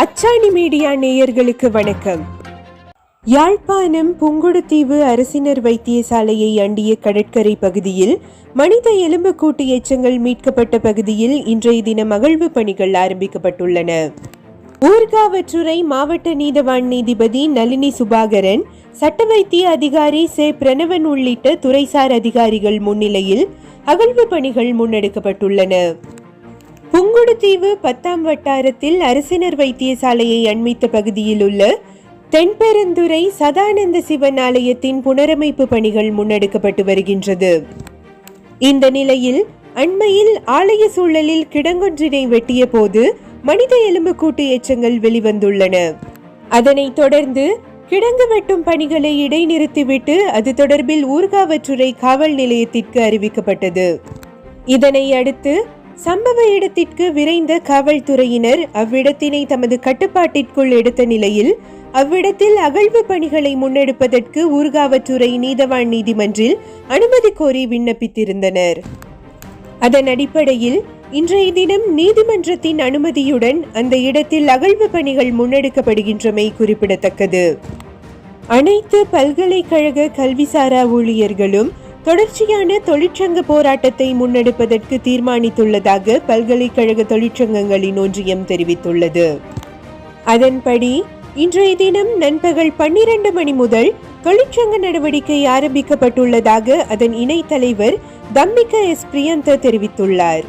அச்சாணி மீடியா நேயர்களுக்கு வணக்கம். யாழ்ப்பாணம் புங்குடுதீவு அரசினர் வைத்தியசாலையை அண்டிய கடற்கரை பகுதியில் மனித எலும்புக்கூட்டு எச்சங்கள் மீட்கப்பட்ட பகுதியில் இன்றைய தினம் அகழ்வு பணிகள் ஆரம்பிக்கப்பட்டுள்ளன. ஊர்காவற்றுறை மாவட்ட நீதவான் நீதிபதி நளினி சுபாகரன் சட்ட வைத்திய அதிகாரி சே. பிரணவன் உள்ளிட்ட துறைசார் அதிகாரிகள் முன்னிலையில் அகழ்வு பணிகள் முன்னெடுக்கப்பட்டுள்ளன. புங்குடுதீவு பத்தாம் வட்டாரத்தில் அரசினர் வைத்தியசாலையை அண்மித்த பகுதியில் உள்ள தென்பெருந்துறை சதானந்த சிவன் ஆலயத்தின் புனரமைப்பு பணிகள் முன்னெடுக்கப்பட்டு வருகின்றது. இந்த நிலையில் அண்மையில் ஆலய சூழலில் கிடங்கொன்றினை வெட்டிய போது மனித எலும்புக்கூட்டு எச்சங்கள் வெளிவந்துள்ளன. அதனைத் தொடர்ந்து கிடங்கு வெட்டும் பணிகளை இடைநிறுத்திவிட்டு அது தொடர்பில் ஊர்காவற்றுறை காவல் நிலையத்திற்கு அறிவிக்கப்பட்டது. இதனை அடுத்து சம்பவ இடத்திற்கு விரைந்த காவல்துறையினர் அவ்விடத்தினை தமது கட்டுப்பாட்டிற்குள் எடுத்த நிலையில் அவ்விடத்தில் அகழ்வு பணிகளை முன்னெடுப்பதற்கு ஊர்காவற்றுறை நீதவான் நீதிமன்றில் அனுமதி கோரி விண்ணப்பித்திருந்தனர். அதன் அடிப்படையில் இன்றைய தினம் நீதிமன்றத்தின் அனுமதியுடன் அந்த இடத்தில் அகழ்வு பணிகள் முன்னெடுக்கப்படுகின்றமை குறிப்பிடத்தக்கது. அனைத்து பல்கலைக்கழக கல்விசாரா ஊழியர்களும் தொடர்ச்சியான தொழிற்சங்க போராட்டத்தை முன்னெடுப்பதற்கு தீர்மானித்துள்ளதாக பல்கலைக்கழக தொழிற்சங்கங்களின் ஒன்றியம் தெரிவித்துள்ளது. அதன்படி இன்றைய தினம் நண்பகல் பன்னிரண்டு மணி முதல் தொழிற்சங்க நடவடிக்கை ஆரம்பிக்கப்பட்டுள்ளதாக அதன் இணைத் தலைவர் தம்மிக எஸ். பிரியந்த தெரிவித்துள்ளார்.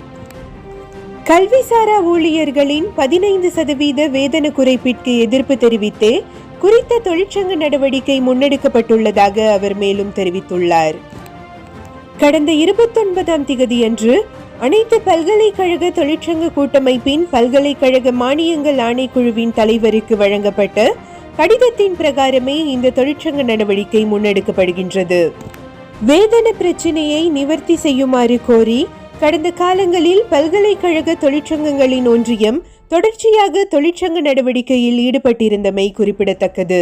கல்விசாரா ஊழியர்களின் பதினைந்து சதவீத வேதன குறைப்பிற்கு எதிர்ப்பு தெரிவித்தே குறித்த தொழிற்சங்க நடவடிக்கை முன்னெடுக்கப்பட்டுள்ளதாக அவர் மேலும் தெரிவித்துள்ளார். கடந்த இருபத்தொன்பதாம் திகதியன்று அனைத்து பல்கலைக்கழக தொழிற்சங்க கூட்டமைப்பின் பல்கலைக்கழக மானியங்கள் ஆணைக்குழுவின் தலைவருக்கு வழங்கப்பட்ட கடிதத்தின் பிரகாரமே இந்த தொழிற்சங்க நடவடிக்கை முன்னெடுக்கப்படுகின்றது. வேதன பிரச்சினையை நிவர்த்தி செய்யுமாறு கோரி கடந்த காலங்களில் பல்கலைக்கழக தொழிற்சங்கங்களின் ஒன்றியம் தொடர்ச்சியாக தொழிற்சங்க நடவடிக்கையில் ஈடுபட்டிருந்தமை குறிப்பிடத்தக்கது.